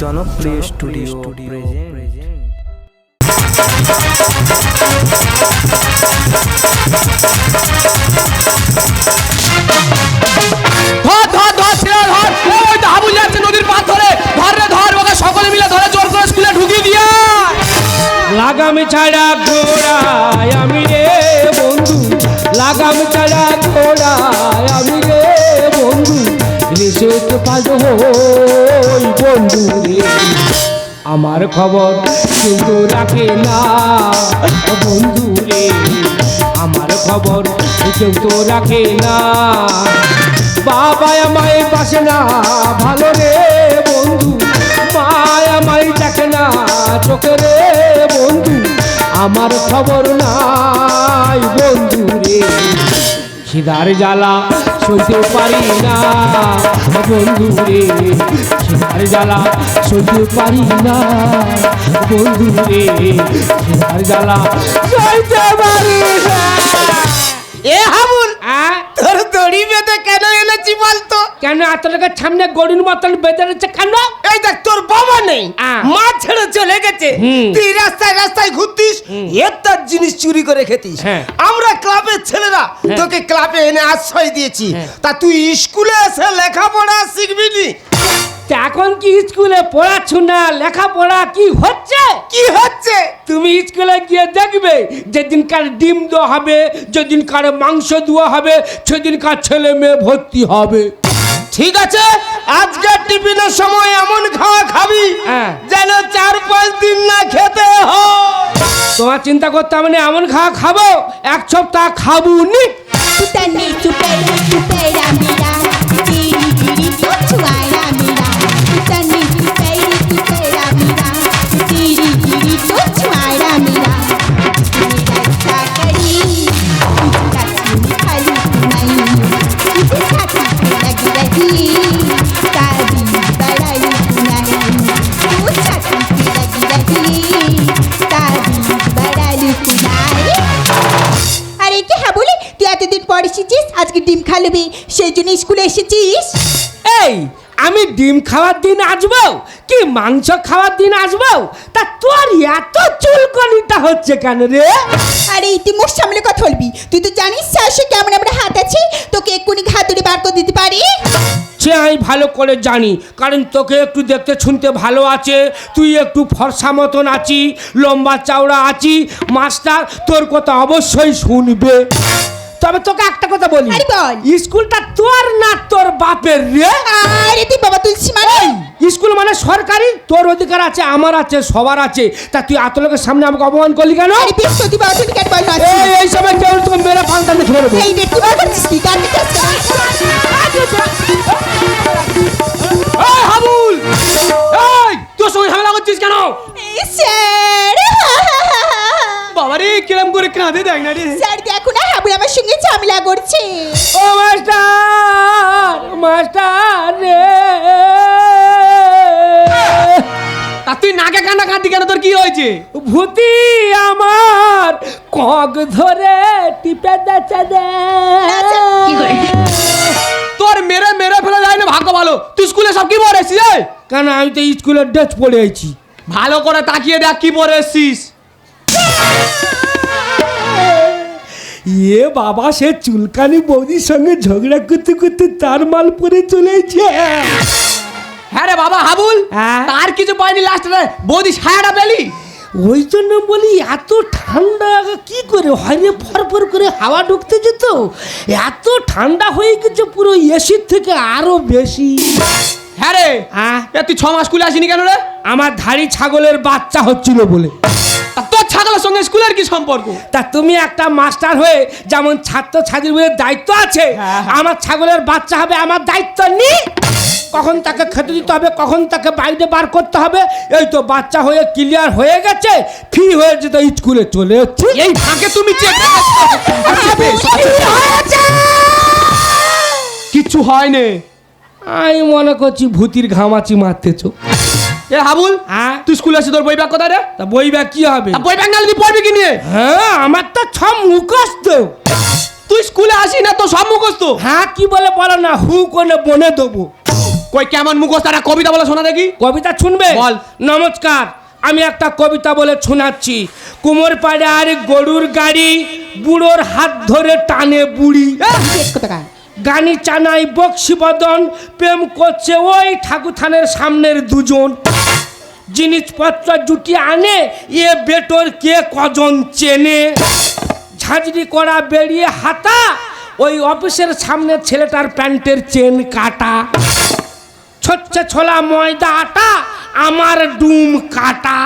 জনপ্রিয় স্টুডিও। লাগাম ছাড়া ঘোড়ায় আমি রে বন্ধু। লাগাম ছাড়া ঘোড়ায় আমি পাজ হই বন্ধু আমার খবর কিন্তু রাখে না বন্ধু রে। আমার খবর কেউ তো রাখে না। বাবা আমায় বাসে না, ভালো রে বন্ধু। মায় আমায় দেখে না, চোখে রে বন্ধু। আমার খবর নাই বন্ধু রে। খিদার জ্বালা সইতে পারি না। বন্ধু রে খিদার জ্বালা সইতে পারি না। বন্ধু রে খিদার জ্বালা সইতে পারি না। এ হাবুল আ? দড়ি বেঁধে কেন এনেছি বলতো? কেন এত লোকের সামনে গরুর মতন বেঁধে রয়েছে কেন? এই দেখ তোর বাবা নেই। মা ছেড়ে চলে গেছে। তুই রাস্তায় রাস্তায় ঘুরতিস এর জিনিস চুরি করে খেতিস। হ্যাঁ। আমরা ক্লাবের ছেলেরা তোকে ক্লাবে এনে আশ্রয় দিয়েছি। হ্যাঁ। তা তুই স্কুলে এসে লেখাপড়া শিখবি নি? এখন কি স্কুলে পড়াচ্ছ পড়াশোনা লেখাপড়া কি হচ্ছে? কি হচ্ছে? তুমি স্কুলে গিয়ে দেখবে যেদিনকার ডিম দেওয়া হবে যেদিন কার মাংস দেওয়া হবে সেদিনকার ছেলে মেয়ে ভর্তি হবে। ঠিক আছে? আজকে টিফিনের সময় এমন খাওয়া খাবি হ্যাঁ। যেন চার পাঁচ দিন না খেতে হয়। তোমার চিন্তা করতে হবে না এমন খাওয়া খাব এক সপ্তাহ খাব নি। আমি ডিম খাওয়ার দিন আসব? কি মাংস খাওয়ার দিন আসব? তা তোর এত চুলকনিটা হচ্ছে কেন রে? আরে তুই মুখ সামলে কথা বলবি। তুই তো জানিস শাশে কেমন আমরা হাত আছে। তোকে এক্ষুনি ঘাত ধরে বার করে দিতে পারি? সে আমি ভালো করে জানি কারণ তোকে একটু দেখতে শুনতে ভালো আছে। তুই একটু ফর্সা মতন আছি লম্বা চওড়া আছি মাস্টার তোর কথা অবশ্যই শুনবে। তবে তোকে একটা কথা বলি। আরে বল। স্কুলটা তোর না তোর বাপের রে। আরে তুই বাবা তুলসী মানে স্কুল মানে সরকারি? তোর অধিকার আছে আমার আছে সবার আছে। তা তুই এত লোকের সামনে আমাকে অপমান করলি কেন? আরে বাবা তুই কেন বল না এই এই সময় কেউ তোকে মেরে পাল্টা দেখে দেবো। এই তুই বার করছিস কি? এই হাবুল! এই তোর সঙ্গে ঝামেলা করছিস কেন? স্যার বাবারে কিরম করে কাঁদে দেখ না রে। স্যার দেখো না হাবুল আমার সঙ্গে ঝামেলা করছে। ও মাস্টার মাস্টার রে। তা তুই নাকে কান্না কাঁদি কেন? তোর কি হয়েছে? ভূতি আমার কক ধরে টিপে দেছে দে তোর মেরে মেরে ফেলে যায় না ভাগ্য ভালো। তুই স্কুলে সব কি পড়ে এসছিস? এই? কেন আমি তো স্কুলের ড্রেস পরে আছি ভালো করে তাকিয়ে দেখ কি পড়ে এসছিস। এ বাবা সে চুলকানি বৌদির সঙ্গে ঝগড়া করতে করতে তার মাল পরে চলেছে হ্যাঁ রে বাবা হাবুল হ্যাঁ? তার কিছু পাইনি লাস্টে বৌদি ছায়াটা পেলি? ওই জন্য বলি এত ঠান্ডা কি করে হয় রে? ফরফর করে হাওয়া ঢুকতে যেত এত ঠান্ডা হয়ে গেছে পুরো এসির থেকে আরও বেশি। হ্যাঁ রে হ্যাঁ? তুই ছ মাস স্কুলে আসিনি কেন রে? আমার ধাড়ি ছাগলের বাচ্চা হচ্ছিল বলে। ছাগলের সঙ্গে স্কুলের কি সম্পর্ক? তা তুমি একটা মাস্টার হয়ে যেমন ছাত্র ছাত্রীদের দায়িত্ব আছে হ্যাঁ, হ্যাঁ। আমার ছাগলের বাচ্চা হবে আমার দায়িত্ব নেই কখন তাকে খেতে দিতে হবে কখন তাকে বাইরে বার করতে হবে এই তো বাচ্চা হয়ে ক্লিয়ার হয়ে গেছে ফ্রি হয়ে যেতে স্কুলে চলে যাচ্ছি এই ফাঁকে তুমি কিচ্ছু হয়নি। আমি মনে করছি ভূতির ঘামাচি মারতেছো। এ হাবুল হ্যাঁ? তুই স্কুলে আসি তোর বই ব্যাগ কোথায় রে? তা বই বা কি হবে? বই ব্যাগ তুই পড়বি কি নিয়ে? হ্যাঁ আমার তো ছ মুখস্থ। তুই স্কুলে আসি না তো সব মুখস্থ। হ্যাঁ কি বলে বলো না হু করে বনে দেবো। কই কেমন মুখস্থ? একটা কবিতা বলে শোনা দেখি। কবিতা শুনবে? বল। নমস্কার আমি একটা কবিতা বলে শোনাচ্ছি। কুমোর পাড়ে আর গরুর গাড়ি বুড়োর হাত ধরে টানে বুড়ি। ঠিক কথা গানি চানাই বক্সি বদন, প্রেম করছে ওই ঠাকুর থানের সামনের দুজন। জিনিসপত্র জুটি আনে, এ বেটোর কে কজন চেনে? ঝাঁঝরি করা বেরিয়ে হাতা ওই অফিসের সামনে ছেলেটার প্যান্টের চেন কাটা। ছচ্ছে ছোলা ময়দা আটা, আমার ডুম কাটা।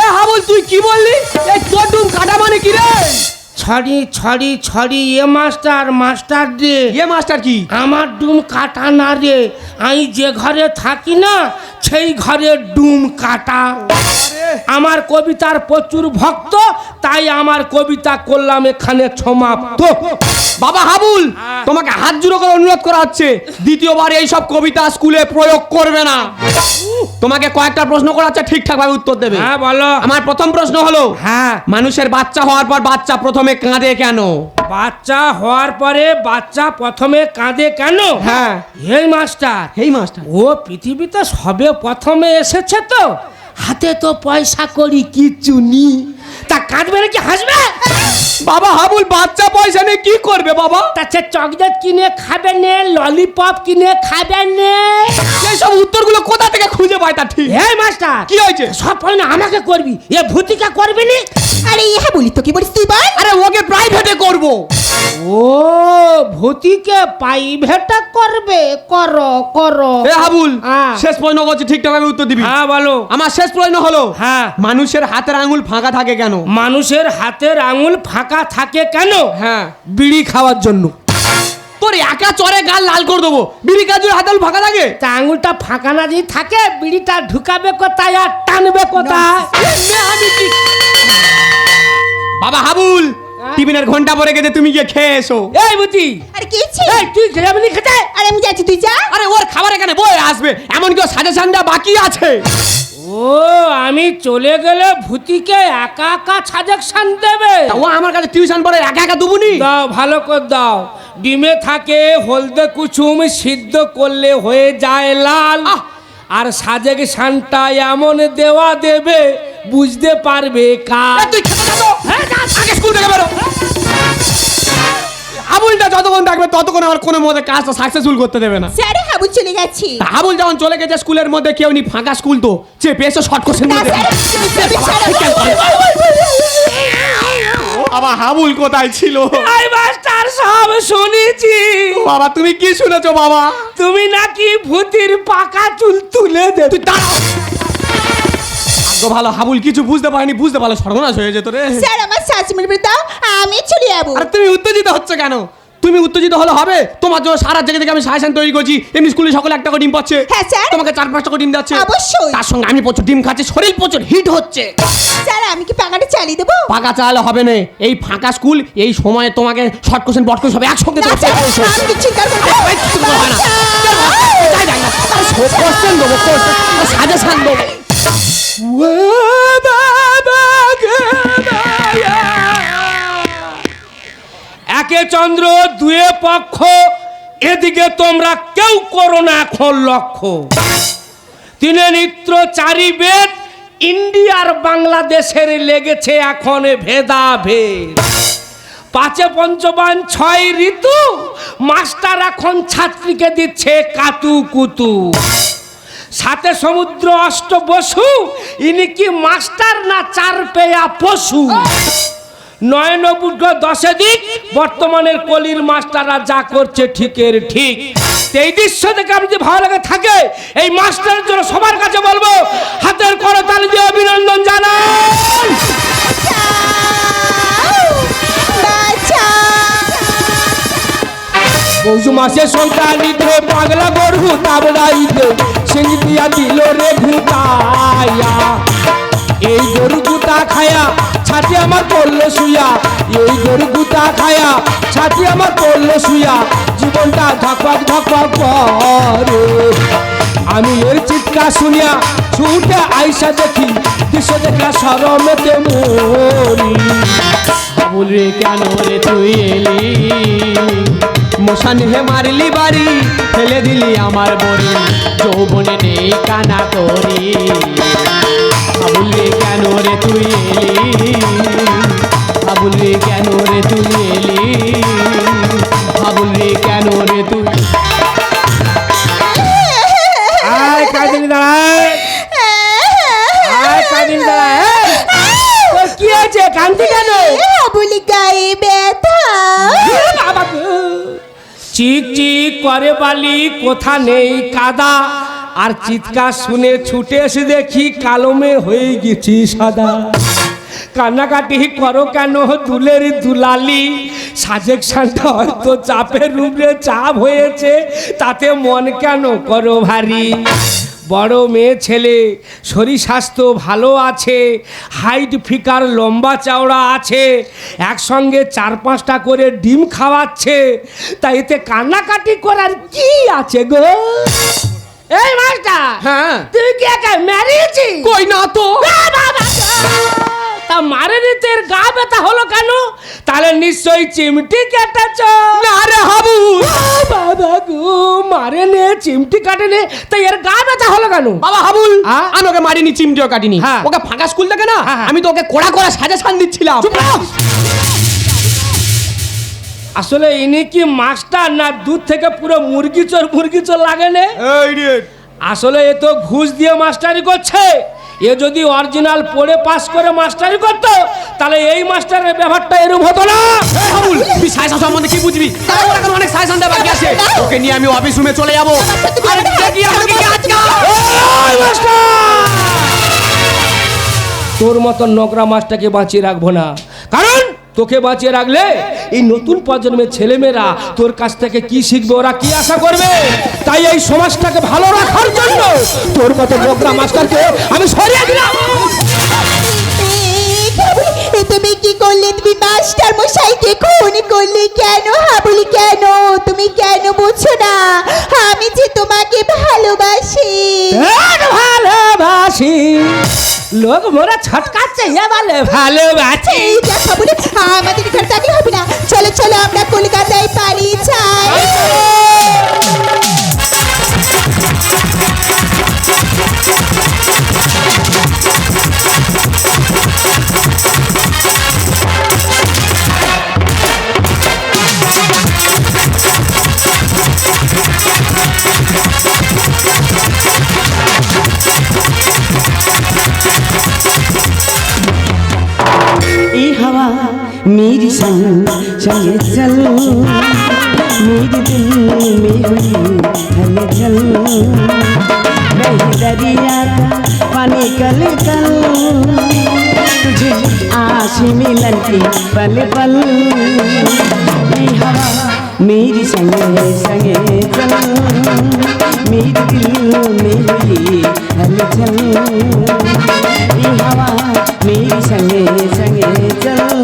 এ হাবুল, তুই কি বললি? এই তোর ডুম কাটা মানে কি রে? ছড়ি ছড়ি ছড়ি এ মাস্টার মাস্টার রে। এ মাস্টার কি? আমার ডুম কাটা না রে। আমি যে ঘরে থাকি না সেই ঘরে ডুম কাটা। আমার কবিতার প্রচুর ভক্ত তাই আমার কবিতা করলাম এখানে সমাপ্ত। বাবা হাবুল হ্যাঁ। তোমাকে হাত জুড়ো করে অনুরোধ করা হচ্ছে দ্বিতীয়বার এই সব কবিতা স্কুলে প্রয়োগ করবে না। তোমাকে কয়েকটা প্রশ্ন করা হচ্ছে ঠিকঠাক ভাবে উত্তর দেবে। হ্যাঁ বলো। আমার প্রথম প্রশ্ন হলো হ্যাঁ। মানুষের বাচ্চা হওয়ার পর বাচ্চা প্রথমে কাঁদে কেন? বাচ্চা হওয়ার পরে বাচ্চা প্রথমে কাঁদে কেন? হ্যাঁ। হে মাস্টার হেই মাস্টার। ও পৃথিবীতে সবে প্রথমে এসেছে তো। হাতে তো পয়সা করি কিচ্ছু নি। তা কাঁদবে নাকি হাসবে? বাবা হাবুল বাচ্চা পয়সা নিয়ে কি করবে বাবা? তা সে চকলেট কিনে খাবে নে ললিপপ কিনে খাবে নে। এই সব উত্তরগুলো কোথা থেকে খুঁজে পায় তা ঠিক? হে মাস্টার কি হয়েছে? সব পয়সা আমাকে করবি এ ভূতিকা করবি নি? আরে ইহা বলি তো কি বলিস তুই বল? আরে ওকে প্রাইভেটে করব। ও ভূতিকে প্রাইভেটে করবে? কর করো। এ হাবুল হ্যাঁ। শেষ প্রশ্ন করছি ঠিকঠাক ভাবে উত্তর দিবি? হ্যাঁ বলো। আমার শেষ প্রশ্ন হলো হ্যাঁ। মানুষের হাতের আঙুল ফাঁকা থাকে কেন? মানুষের হাতের আঙুল ফাঁকা থাকে কেন? হ্যাঁ। বিড়ি খাওয়ার জন্য। তোর একা চরে গাল লাল করে দেবো। বিড়ি কাজুর হাতে আঙুল ফাঁকা থাকে? তা আঙুলটা ফাঁকা না যদি থাকে বিড়িটা ঢুকাবে কোথায় আর টানবে কোথায়? এ, আমি কি- বাবা হাবুল হ্যাঁ? টিফিনের ঘণ্টা পরে গেছে তুমি গিয়ে খেয়ে এসো। এই বুঝি। আরে কি? এই তুই যাবি খেতে? আরে আমি যাচ্ছি তুই যা। আরে ওর খাবার এখানে বয়ে আসবে এমন কেউ সাজেশন দেওয়া বাকি আছে। ও আমি চলে গেলে ভূতিকে একা একা সাজেকশন দেবে। ও আমার কাছে টিউশন পড়ে একা একা দুবুনি? দাও ভালো করে দাও। ডিমে থাকে হলদে কুচুম সিদ্ধ করলে হয়ে যায় লাল! আর সাজেকশনটা এমন দেওয়া দেবে বুঝতে পারবে এ, তুই খেতে যা তো। আগে স্কুল থেকে বেরো। হাবুলটা যতক্ষণ থাকবে ততক্ষণ আমার কোনো মতে কাজটা সাকসেসফুল করতে দেবে না। স্যারে হাবুল চলে গেছি। হাবুল যখন চলে গেছে স্কুলের মধ্যে কেউ নি ফাঁকা স্কুল তো চেপে এসে শর্ট কোশ্চেন না, মধ্যে। বাবা হাবুল কোথায় ছিল? এই মাস্টার সব শুনেছি। বাবা তুমি কি শুনেছো বাবা? তুমি নাকি ভূতির পাকা চুল তুলে দেবে তুই দাঁড়াও। ভাগ্য ভালো হাবুল কিছু বুঝতে পারেনি বুঝতে পারল সর্বনাশ হয়ে যেত রে। স্যার আমার শাশুড়ি বলে দাও আমি চলে যাব। আর তুমি উত্তেজিত হচ্ছে কেন? তুমি উত্তেজিত হলে হবে? তোমার জন্য সারা জায়গা থেকে আমি সাজেশন তৈরি করছি। এমনি স্কুলে সকলে একটা করে ডিম পাচ্ছে। হ্যাঁ, স্যার। তোমাকে চার পাঁচটা করে ডিম যাচ্ছে। অবশ্যই। তার সঙ্গে আমি প্রচুর ডিম খাচ্ছি শরীর প্রচুর হিট হচ্ছে। স্যার আমি কি পাকাটা চালিয়ে দেবো? পাকা চালালে হবে না। এই ফাঁকা স্কুল এই সময়ে তোমাকে শর্ট কোশ্চেন বট কোশ্চেন সব একসঙ্গে দেবো কোশ্চেন দেবো কোশ্চেন সাজেশন দেবো। একে চন্দ্র, দুয়ে পক্ষ, এদিকে তোমরা কেউ করো না এখন লক্ষ্য। তিনে নিত্র চারি বেদ ইন্ডিয়ার বাংলাদেশের লেগেছে এখন ভেদাভেদ। পাঁচে পঞ্চবান ছয় ঋতু, মাস্টার এখন ছাত্রীকে দিচ্ছে কাতু কুতু। সাথে সমুদ্র অষ্ট বসু, ইনি কি মাস্টার না চার পেয়া পশু? নয় দশে দিক, বর্তমানের কলির মাস্টাররা যা করছে ঠিকের ঠিক। এই দৃশ্য থেকে আমি যদি ভালো লাগে থাকে, এই মাস্টারের জন্য সবার কাছে বলব, হাতের করে তালি দিয়ে অভিনন্দন জানাই। পৌষ মাসে সন্তানিতে পাগলা গরু তাবড়াইতে সিং দিয়া দিল রে ঘুতায়া এই গরু গুতা খায়া ছাতি আমার পড়ল শুয়া এই গরু গুতা খায়া ছাতি আমার পড়ল শুয়া জীবনটা ধকপাক ধকপাক করে। আমি এর চিৎকার শুনিয়া ছুটে আইসা দেখি, দৃশ্য দেখা সরমেতে মরি। বলরে কেন রে তুই এলি? মশান হে মারলি বাড়ি ফেলে দিলি আমার বড়ি যৌবনে নেই কানা করি। হাবুল রে কেন রে তুই এলি? হাবুল রে কেন রে তুই এলি? হাবুল রে কেন রে তুই আয় কাঁদিনি দাঁড়ায় আয়। দাঁড়ায় কি আছে কান্দি কেন? চিক চিক করে বালি, কোথা নেই কাদা। আর চিৎকার শুনে ছুটে এসে দেখি কালমে হয়ে গেছি সাদা। কান্নাকাটি করো কেন দুলের দুলালি? সাজেকশনটা হয়তো চাপের রূপে চাপ হয়েছে, তাতে মন কেন করো ভারী? বড় মেয়ে ছেলে শরীর স্বাস্থ্য ভালো আছে হাইট ফিকার লম্বা চওড়া আছে একসঙ্গে চার পাঁচটা করে ডিম খাওয়াচ্ছে তা এতে কান্নাকাটি করার কি আছে গো? এই মাস্টার হ্যাঁ। তুই কি একা ম্যারিয়েছি কই না তো? তা এর গা ব্যথা হলো কেন? তাহলে নিশ্চয়ই চিমটি কেটেছ। না রে হাবু। বাবা গো মারে নে চিমটি কাটে নে তা এর গা ব্যথা হলো কেন? বাবা হাবুল? আমি ওকে মারিনি চিমটিও কাটিনি। হ্যাঁ। ওকে ফাঁকা স্কুল থেকে না হ্যাঁ, হ্যাঁ। আমি তো ওকে কোড়া কোড়া সাজেশন দিচ্ছিলাম। আসলে ইনি কি মাস্টার না দুধ থেকে পুরো মুরগি চোর মুরগি চোর লাগে নে? আসলে এ তো ঘুষ দিয়ে মাস্টারি করছে। এ যদি অরিজিনাল পড়ে পাস করে মাস্টারি করত তাহলে এই মাস্টারের ব্যাপারটা এরকম হতো না। রাহুল তুই সাজেশন সম্বন্ধে কি বুঝবি? তার এখন অনেক দেওয়া বাকি আছে। ওকে নিয়ে আমি অফিস রুমে চলে যাব। আরে দেখি আমাকে কি মাস্টার! তোর মতো নোংরা মাছটাকে বাঁচিয়ে রাখব না। কারণ তোকে বাঁচিয়ে রাখলে এই নতুন প্রজন্মের ছেলেমেয়েরা তোর কাছ থেকে কি শিখবে ওরা কি আশা করবে? তাই এই সমাজটাকে ভালো রাখার জন্য তোর মতো নোংরা মাস্টারকে আমি সরিয়ে দিলাম। তুমি কি করলে? তুমি মাস্টার মশাইকে খুন করলে কেন? হাবুলি কেন? তুমি কেন বুঝছ না? আমি যে তোমাকে ভালোবাসি। ভালোবাসি? লোক মোরা ছটকাচ্ছে এ বলে ভালোবাসি। এই দেখা বলে আমাদের থাকলে হবে না। চলো চলো আমরা কলকাতায় পারি যাই मेरी संग संग चल। मेरे दिल में हुई हलचल दरिया का पानी कल कल। तुझे आश मिलन की पल पल। मेरी संग संग चल। मेरे दिल में हुई हलचल हवा मेरी संगे संगे चल।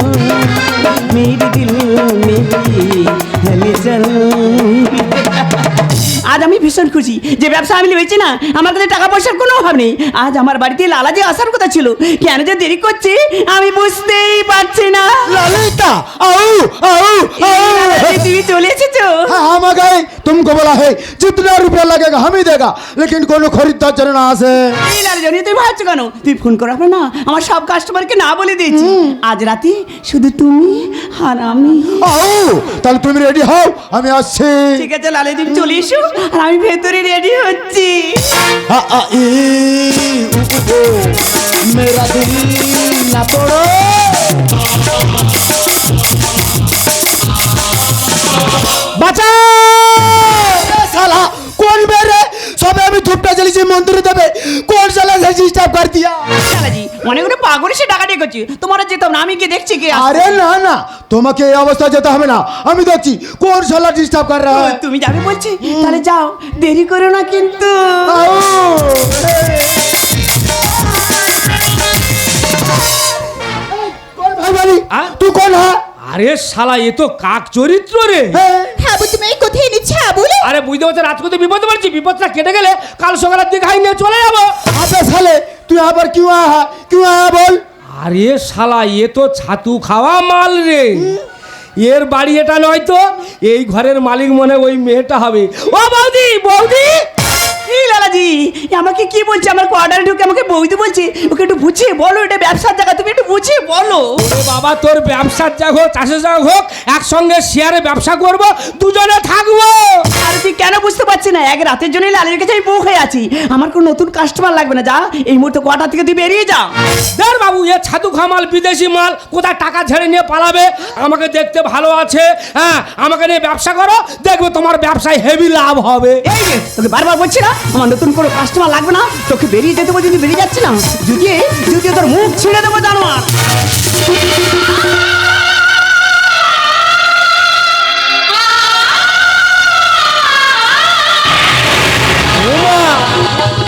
আজ আমি ভীষণ খুশি যে ব্যবসা আমি হয়েছি না। আমার কাছে টাকা পয়সার কোনো অভাব নেই। আজ আমার বাড়িতে লালা যে আসার কথা ছিল কেন যে দেরি করছে আমি বুঝতেই পারছি না। লালিতা আউ আউ আউ। তুমি চলে এসেছ। হ্যাঁ, হ্যাঁ, আমাকে तुमको बोला है जितना रुपया लगेगा हम ही देगा लेकिन कोनो खरीददार जरूर ना से এই লালজনি তুমি ভাবছো কেন তুই ফোন করার পর না আমার সব কাস্টমারকে না বলে দিয়েছি আজ রাতে শুধু তুমি আর আমি आओ তাহলে তুমি রেডি হও আমি আসছি ঠিক আছে লালে তুমি চলে এসো আর আমি ভেতরে রেডি হচ্ছি आ, आ, ई, उ, उ, उ, मेरा বাঁচা সালা কোন বেরে সবে আমি ধূপটা জ্বালিয়েছি মন্দিরে দেবে। কোন সালা সে ডিস্টার্ব কর দিয়া। শালাজি মনে করে সে ডাকা ডেকেছি তোমার যেতাম না আমি কি দেখছি কি আরে তোমাকে অবস্থা যেতে হবে না। আমি দেখছি কোন শালা ডিস্টার্ব কর রহা তুমি যাবে বলছি? তাহলে যাও দেরি করো না কিন্তু। আউ! এই, কোন ভাই তুই কোন হ্যাঁ আরে শালা এ তো কাক চরিত্র রে। হ্যাঁ।, হ্যাঁ বুঝতে এই কোথায় নিচ্ছে হ্যাঁ, বলে। আরে বুঝতে পারছি রাত করতে বিপদ পড়ছি বিপদটা কেটে গেলে কাল সকালের দিঘায় নিয়ে চলে যাব। আবে শালে তুই আবার কিউ আহা কিউ আহা বল। আরে শালা এ তো ছাতু খাওয়া মাল রে। এর বাড়ি এটা নয় তো এই ঘরের মালিক মনে ওই মেয়েটা হবে। ও বৌদি বৌদি! এই আমাকে কি বলছে? আমার কোয়ার্টারে ঢুকে আমাকে বৌদি বলছে ওকে একটু বুঝিয়ে বলো এটা ব্যবসার জায়গা তুমি একটু বুঝিয়ে বলো। ওরে বাবা তোর ব্যবসার যা হোক চাষের যা হোক একসঙ্গে শেয়ারে ব্যবসা করব দুজনে থাকব। আর তুই কেন বুঝতে পারছি না? এক রাতের জন্যই লালের কাছে আমি বুক হয়ে আছি। আমার কোনো নতুন কাস্টমার লাগবে না। যা এই মুহূর্তে কোয়ার্টার থেকে তুই বেরিয়ে যা। দেখ বাবু এ ছাতু খামাল বিদেশি মাল কোথায় টাকা ঝেড়ে নিয়ে পালাবে? আমাকে দেখতে ভালো আছে হ্যাঁ? আমাকে নিয়ে ব্যবসা করো দেখবে তোমার ব্যবসায় হেভি লাভ হবে। এই তোকে বারবার বলছি না আমার নতুন কোনো কাস্টমার লাগবে না তোকে বেরিয়ে যেতে বলছি তুই বেরিয়ে যাচ্ছি না যদি যদি তোর মুখ ছিঁড়ে দেবো জানোয়ার।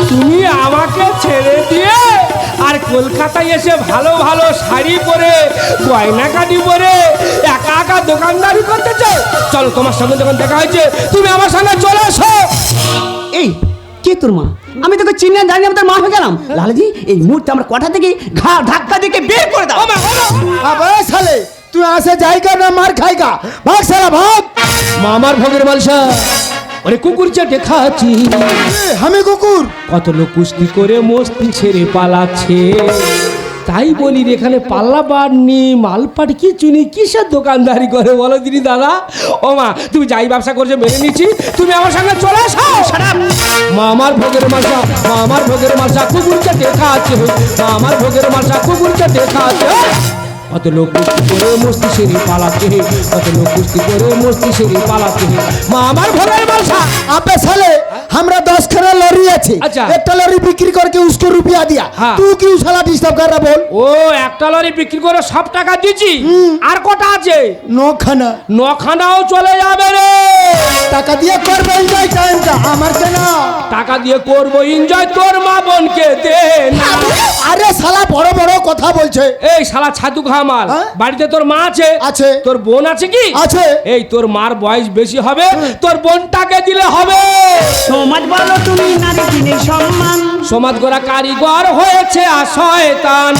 তুমি আমাকে ছেড়ে দিয়ে আর কলকাতায় এসে ভালো ভালো শাড়ি পরে গয়নাকাটি পরে একা একা দোকানদারি করতে চাও? চলো তোমার সঙ্গে যখন দেখা হয়েছে তুমি আমার সঙ্গে চলে এসো। এই কে তোর মা? আমি তোকে চিনে জানি আমি তোর মা হয়ে গেলাম। লালজি এই মুহূর্তে আমরা কথা থেকে ঘা ধাক্কা দিকে বের করে দাও? আবার সালে তুই আসে জায়গা না মার খাই খাইগা? ভাগ সারা ভাগ। মামার ভোগের বালসা আরে কুকুর চেটে দেখাচ্ছি। আমি কুকুর। কত লোক কুস্তি করে মস্তি ছেড়ে পালাচ্ছে। তাই বলি এখানে পাল্লা বাড়নি মালপাট কি চুনি, কিসের দোকানদারি করে বলো দিদি দাদা? ও মা, তুমি যাই ব্যবসা করছ, মেনে নিচ্ছি। তুমি আমার সঙ্গে চলে আসো মামার ভোগের মালসা মামার ভোগের মালসা কুকুরকে দেখা আছে। মামার ভোগের মাসা, কুকুরকে দেখা খাচ্ছে কত লোক কুস্তি করে মস্তি সেরে পালাচ্ছে কত লোক কুস্তি করে মস্তি সেরে পালাচ্ছে মামার ভোগের মালসা अबे साले हमरा दस खरा लॉरी अच्छे अच्छा। एक लॉरी बिक्री करके उसको रुपया दिया हाँ। तू क्यों साला डिस्टर्ब कर रहा बोल ও একটা লরি বিক্রি করে সব টাকা দিচ্ছি আর কটা আছে नो खाना নখানাও চলে যাবে রে টাকা দিয়ে করবে এনজয় টাইমটা আমার কেন টাকা দিয়ে করবো এনজয় তোর মা বোনকে দে না আরে শালা বড় বড় কথা বলছে। এই শালা ছাতু খামাল হ্যাঁ? বাড়িতে তোর মা আছে? আছে। তোর বোন আছে কি? আছে। এই তোর মার বয়স বেশি হবে তোর বোনটাকে দিলে হবে। সমাজ বলো তুমি নারী দিনে সম্মান। সমাজ গড়া কারিগর হয়েছে আর শয়তান।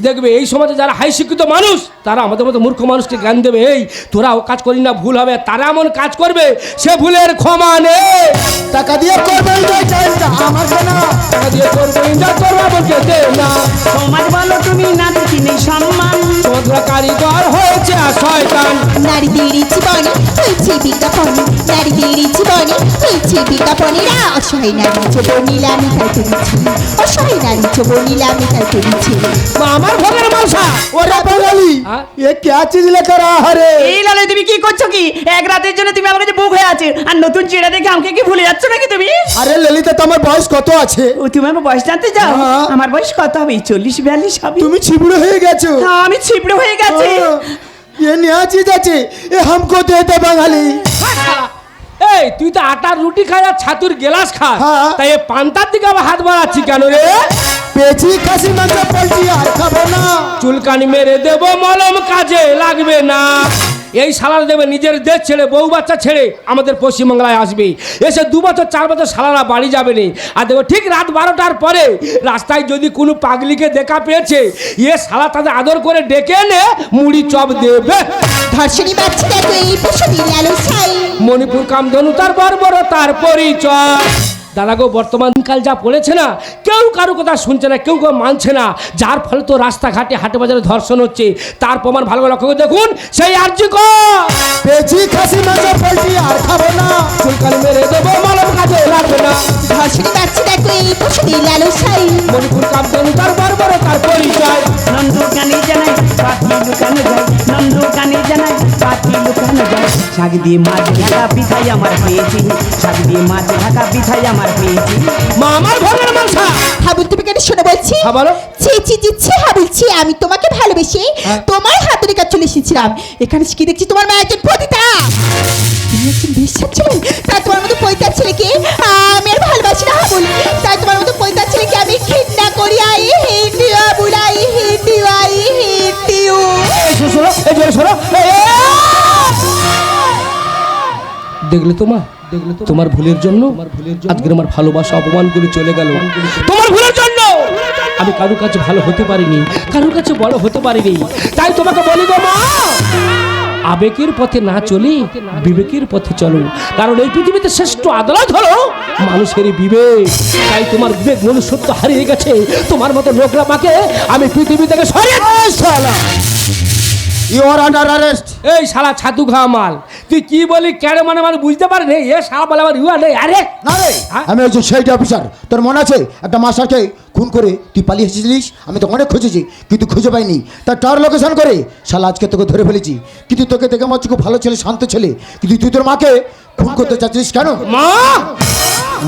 দেখবে এই সমাজে যারা হাই শিক্ষিত মানুষ তারা আমাদের মতো মূর্খ মানুষকে জ্ঞান দেবে এই তোরা ও কাজ করি না ভুল হবে। তারা এমন কাজ করবে সে ভুলের ক্ষমা নেই। টাকা দিয়ে টাকা দিয়ে না সমাজ তুমি সম্মান? কারিগর হয়েছে আর শয়তান। নারীদের জীবনে হয়েছে বিজ্ঞাপন। নারীদের জীবনে হয়েছে অসহায় নারী নিলামি তাই করেছি। অসহায় নারী চোবর নিলামি তাই করেছি মা আমার ভোগের মালসা ওরা বঙ্গালি हाँ? ये क्या चीज लेकर आ रे এই লালে তুমি কি করছো কি এক রাতের জন্য তুমি আমার কাছে বুক হয়ে আছে আর নতুন চেড়া দেখে আমাকে কি ভুলে যাচ্ছ নাকি তুমি আরে ললিতা তোমার বয়স কত আছে ও তুমি আমার বয়স জানতে চাও হ্যাঁ। আমার বয়স কত হবে চল্লিশ বিয়াল্লিশ হবে তুমি ছিবড়ে হয়ে গেছো হ্যাঁ, আমি ছিপড়ে হয়ে গেছি हाँ, ये नया चीज আছে এ हमको दे दे বাঙালি এই তুই তো আটার রুটি খাই আর ছাতুর গেলাস খা হ্যাঁ। তাই এই পান্তার দিকে আবার হাত বাড়াচ্ছি কেন রে? পেছি খাসি মাংস পোলট্রি আর খাব না। চুলকানি মেরে দেব মলম কাজে লাগবে না। এই সালারা দেবে নিজের দেশ ছেড়ে বউ বাচ্চা ছেড়ে আমাদের পশ্চিমবাংলায় আসবে। এসে দু বছর চার বছর সালারা বাড়ি যাবে নি। আর দেখো ঠিক রাত বারোটার পরে রাস্তায় যদি কোনো পাগলিকে দেখা পেয়েছে এ সালা তাদের আদর করে ডেকে এনে মুড়ি চপ দেবে। ধর্ষণী এই মণিপুর কামধনু তার বর্বর তার পরিচয়। দাদা গো বর্তমানকাল যা পড়েছে না কেউ কারও কথা শুনছে না কেউ কেউ মানছে না। যার ফলে তো রাস্তাঘাটে হাটে বাজারে ধর্ষণ হচ্ছে তার প্রমাণ ভালো লক্ষ্য করে দেখুন সেই খাসি মাংস আর খাব না। চুলকানি মেরে দেবো মালম কাজে লাগবে না। ধর্ষণী বাচ্চা দেখো এই পশুটি লালো ছাই মণিপুর তার বর্বর তার পরিচয়। নন্দু কানে জানাই পাখি লুকানো যায়। নন্দু কানে জানাই পাখি লুকানো যায়। শাক দিয়ে মাছ ঢাকা পিঠাই আমার পেয়েছি শাক দিয়ে মাছ ঢাকা পিঠাই আমার পেয়েছি মা আমার ঘরের হাবুল তুমি কেন শোনো বলছি হ্যাঁ, বলো। ছি ছি ছি ছি হাবুল ছি আমি তোমাকে ভালোবেসে হ্যাঁ। তোমার হাতুড়ি কাছে চলে এসেছিলাম। এখানে কি দেখছি? তোমার মা একজন পতিতা। তুমি একজন বিশ্বাস ছিলেন তাই তোমার মতো পৈতার ছেলেকে দেখলে তোমা দেখলে তো তোমার ভুলের জন্য আজকে আমার ভালোবাসা অপমান করে চলে গেল। তোমার ভুলের জন্য! আমি কারোর কাছে ভালো হতে পারিনি কারোর কাছে বড় হতে পারিনি। তাই তোমাকে বলি গো মা আবেগের পথে না চলে বিবেকের পথে চলো। কারণ এই পৃথিবীতে শ্রেষ্ঠ আদালত হলো মানুষের বিবেক। তাই তোমার বিবেক মনুষ্যত্ব হারিয়ে গেছে। তোমার মতো লোকরা মাকে আমি পৃথিবী থেকে সরিয়ে ইউ আর আন্ডার অ্যারেস্ট এই শালা ছাতু খাওয়া মাল তুই কি বলি কেন মানে মানে বুঝতে পারে রে? এ সারা বলে আমার ইউ আরে আরে! না রে হ্যাঁ? আমি হচ্ছে সেইটা অফিসার তোর মনে আছে? একটা মাস্টারকে খুন করে তুই পালিয়ে এসেছিলিস? আমি তো অনেক খুঁজেছি কিন্তু খুঁজে পাইনি। তার টার লোকেশন করে? শালা আজকে তোকে ধরে ফেলেছি। কিন্তু তোকে দেখে আমার খুব ভালো ছেলে শান্ত ছেলে। কিন্তু তুই তোর মাকে খুন করতে চাচ্ছিস কেন? মা!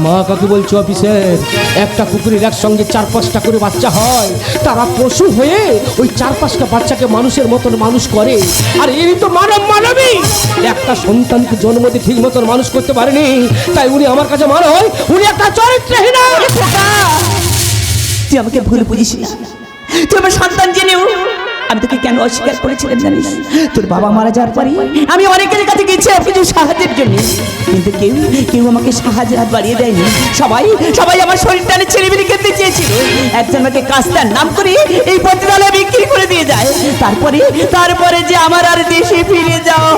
মা কাকে বলছো অফিসের একটা কুকুরের একসঙ্গে চার পাঁচটা করে বাচ্চা হয়। তারা পশু হয়ে ওই চার পাঁচটা বাচ্চাকে মানুষের মতন মানুষ করে। আর এরই তো মানব মানবী! একটা সন্তানকে জন্ম দিয়ে ঠিক মতন মানুষ করতে পারেনি। তাই উনি আমার কাছে মানো হয় উনি একটা চরিত্রহীন। তুই আমাকে ভুল বুঝিস তুই আমার সন্তান জেনেও আমি তোকে কেন অস্বীকার করেছিলাম জানিস? তোর বাবা মারা যাওয়ার পরে আমি অনেকের কাছে গেছি কিছু সাহায্যের জন্য। কিন্তু কেউ কেউ আমাকে সাহায্যের হাত বাড়িয়ে দেয়নি। সবাই সবাই আমার শরীরটানে ছেলেমেলে খেতে চেয়েছিল। একজন আমাকে কাস্তার নাম করে এই পত্রালয় বিক্রি করে দিয়ে যায়। তারপরে তারপরে যে আমার আর দেশে ফিরে যাওয়া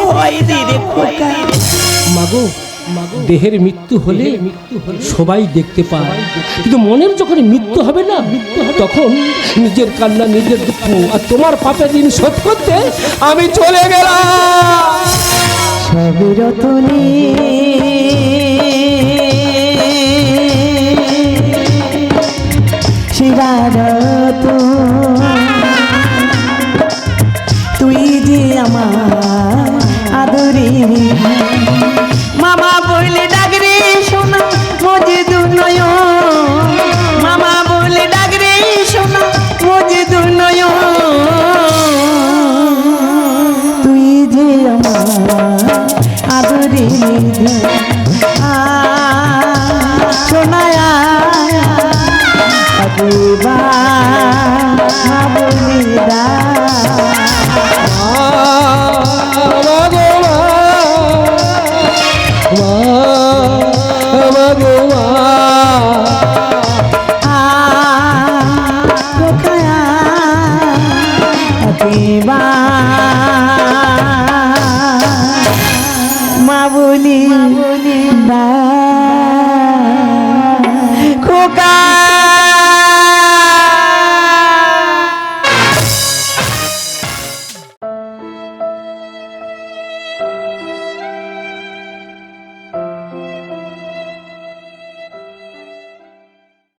রে খোকা। মাগো দেহের মৃত্যু হলে সবাই দেখতে পায়। কিন্তু মনের যখন মৃত্যু হবে না মৃত্যু তখন নিজের কান্না নিজের দুঃখ আর তোমার পাপের দিন শোধ করতে আমি চলে গেলাম। সবে শোনায়া